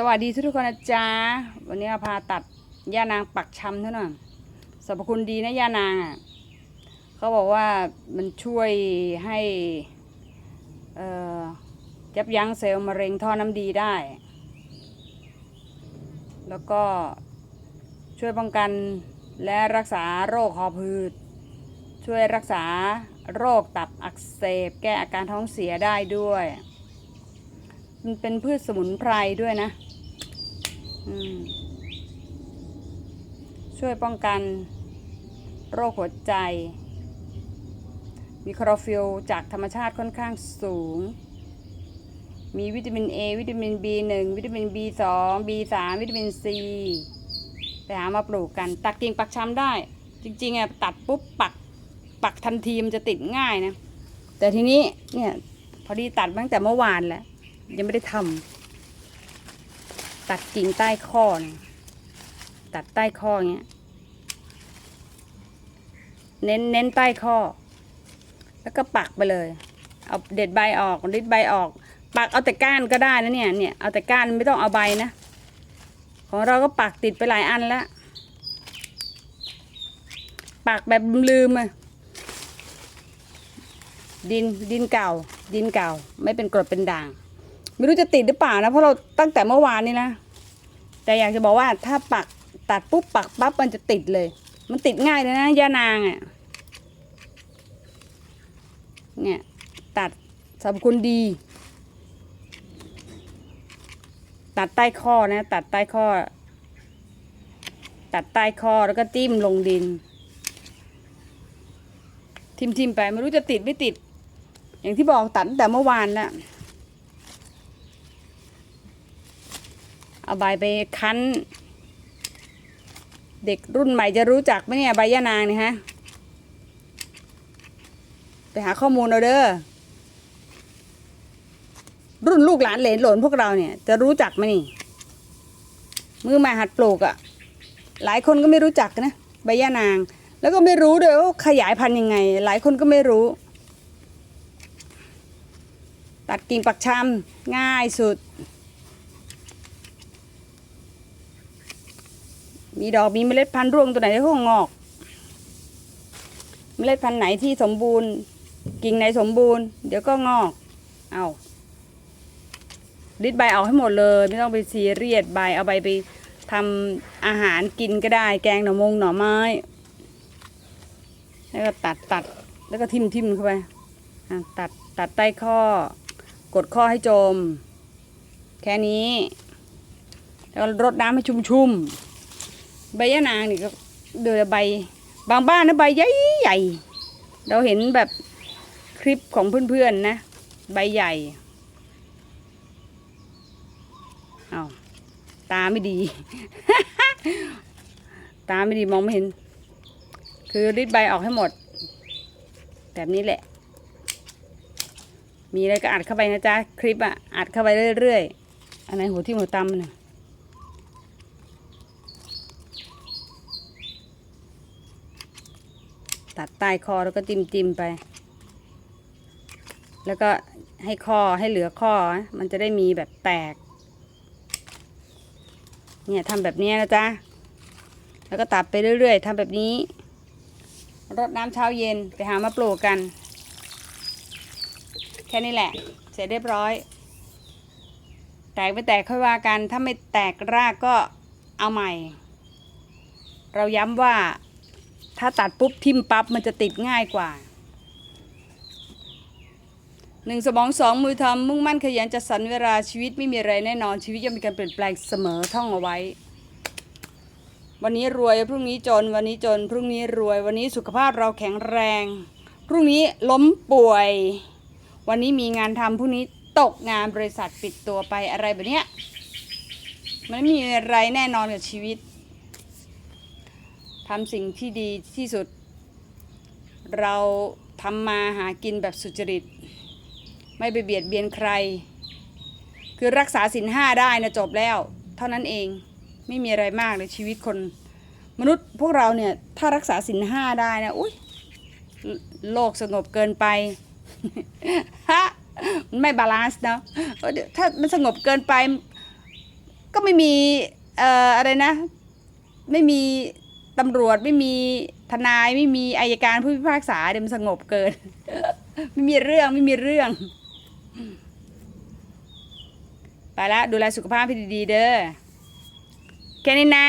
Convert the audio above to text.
สวัสดีทุกคนนะจ๊ะวันนี้พาตัดย่านางปักชำเท่านั้นสรรพคุณดีนะย่านางอะเขาบอกว่ามันช่วยให้เออยับยั้งเซลล์มะเร็งท่อน้ำดีได้ แล้วก็ช่วยป้องกันและรักษาโรคหอบหืด ช่วยรักษาโรคตับอักเสบ แก้อาการท้องเสียได้ด้วยมันเป็นพืชสมุนไพรด้วยนะ ช่วยป้องกันโรคหัวใจ มีคลอโรฟิลจากธรรมชาติค่อนข้างสูง มีวิตามิน A วิตามิน B1 วิตามิน B2 B3 วิตามิน C ไปหามาปลูกกัน ตัดกิ่งปักช้ำได้ จริงๆอะตัดปุ๊บปักปักทันทีมันจะติดง่ายนะ แต่ทีนี้เนี่ยพอดีตัดตั้งแต่เมื่อวานแล้ว ยังไม่ได้ทำ ตัดกิ่งใต้ข้อเนี่ยตัดใต้ข้อเงี้ย เน้นเน้นใต้ข้อ แล้วก็ปักไปเลย เอาเด็ดใบออกริดใบออก ปักเอาแต่ก้านก็ได้นะเนี่ยเนี่ยเอาแต่ก้านไม่ต้องเอาใบนะของเราก็ปักติดไปหลายอันแล้วปักแบบลืมอะดินดินเก่า ดินเก่า ไม่เป็นกรดเป็นด่าง ไม่รู้จะติดหรือเปล่านะเพราะเราตั้งแต่เมื่อวานนี้นะแต่อยากจะบอกว่าถ้าปักตัดปุ๊บปักปั๊บมันจะติดเลย มันติดง่ายเลยนะย่านางอะ่ะเนี่ยตัดสรรพคุณดี ตัดใต้ข้อนะ ตัดใต้ข้อ ตัดใต้ข้อแล้วก็จิ้มลงดิน ทิมทิมๆไปไม่รู้จะติดไม่ติด อย่างที่บอกตัดแต่เมื่อวานแล้ว เอาใบไปคั้น เด็กรุ่นใหม่จะรู้จักไหมเนี่ยใบยะนางเนี่ยฮะ ไปหาข้อมูลเอาเด้อ รุ่นลูกหลานเหลนหลนพวกเราเนี่ย จะรู้จักไหมนี่ มือใหม่หัดปลูกอะ่ะ หลายคนก็ไม่รู้จักนะใบยะนาง แล้วก็ไม่รู้ด้วยว่าขยายพันธุ์ยังไง หลายคนก็ไม่รู้ ตัดกิ่งปักชำง่ายสุด มีดอกมีเมล็ดพันธุ์ร่วงตัวไหนก็งงอก เมล็ดพันธุ์ไหนที่สมบูรณ์ กิ่งไหนสมบูรณ์เดี๋ยวก็งอก เอาริดใบออกให้หมดเลย ไม่ต้องไปซีเรียสใบเอาใบไปทำอาหารกินก็ได้ แกงหน่อมงหน่อไม้ แล้วก็ตัดตัดแล้วก็ทิมทิมเข้าไปตัดตัดใต้ข้อ กดข้อให้จม แค่นี้ แล้วรดน้ำให้ชุ่มๆ ใบยะนางนี่ก็เดือใบ บางบ้านนะใบใหญ่ใหญ่ เราเห็นแบบคลิปของเพื่อนๆนะ ใบใหญ่เอาตาไม่ดี ตาไม่ดีมองไม่เห็น คือรีดใบออกให้หมด แบบนี้แหละ มีอะไรก็อัดเข้าไปนะจ๊ะ คลิปอะอัดเข้าไปเรื่อยๆอันไหนหัวที่หัวตำน่ะ ตัดใต้คอแล้วก็จิ้มจิ้มๆไป แล้วก็ให้ข้อให้เหลือข้อมันจะได้มีแบบแตก เนี่ยทำแบบนี้นะจ๊ะ แล้วก็ตัดไปเรื่อยๆทำแบบนี้รดน้ำเช้าเย็นไปหามาปลูกกัน แค่นี้แหละ เสร็จเรียบร้อย แตกไม่แตกค่อยว่ากัน ถ้าไม่แตกรากก็เอาใหม่ เราย้ำว่า ถ้าตัดปุ๊บทิ่มปั๊บมันจะติดง่ายกว่าหนึ่งสมองสองมือทำมุ่งมั่นขยันจัดสรรเวลาชีวิตไม่มีอะไรแน่นอนชีวิตย่อมมีการเปลี่ยนแปลงเสมอท่องเอาไว้ วันนี้รวยพรุ่งนี้จน วันนี้จน พรุ่งนี้รวย วันนี้สุขภาพเราแข็งแรง พรุ่งนี้ล้มป่วย วันนี้มีงานทำพรุ่งนี้ตกงานบริษัทปิดตัวไปอะไรแบบเนี้ยมันไม่มีอะไรแน่นอนกับชีวิต ทำสิ่งที่ดีที่สุด เราทำมาหากินแบบสุจริต ไม่ไปเบียดเบียนใคร คือรักษาศีลห้าได้นะจบแล้ว เท่านั้นเองไม่มีอะไรมากเลยชีวิตคน มนุษย์พวกเราเนี่ย ถ้ารักษาศีลห้าได้นะอุ้ยโลกสงบเกินไปฮะมันไม่บาลานซ์เนาะถ้ามันสงบเกินไป ก็ไม่มีเอ่ออะไรนะ ไม่มี ตำรวจไม่มีทนายไม่มีอายการผู้พิพากษาเดี๋ยวมันสงบเกิน ไม่มีเรื่องไม่มีเรื่องไปละดูแลสุขภาพพี่ดีๆเด้อแค่นี้นะ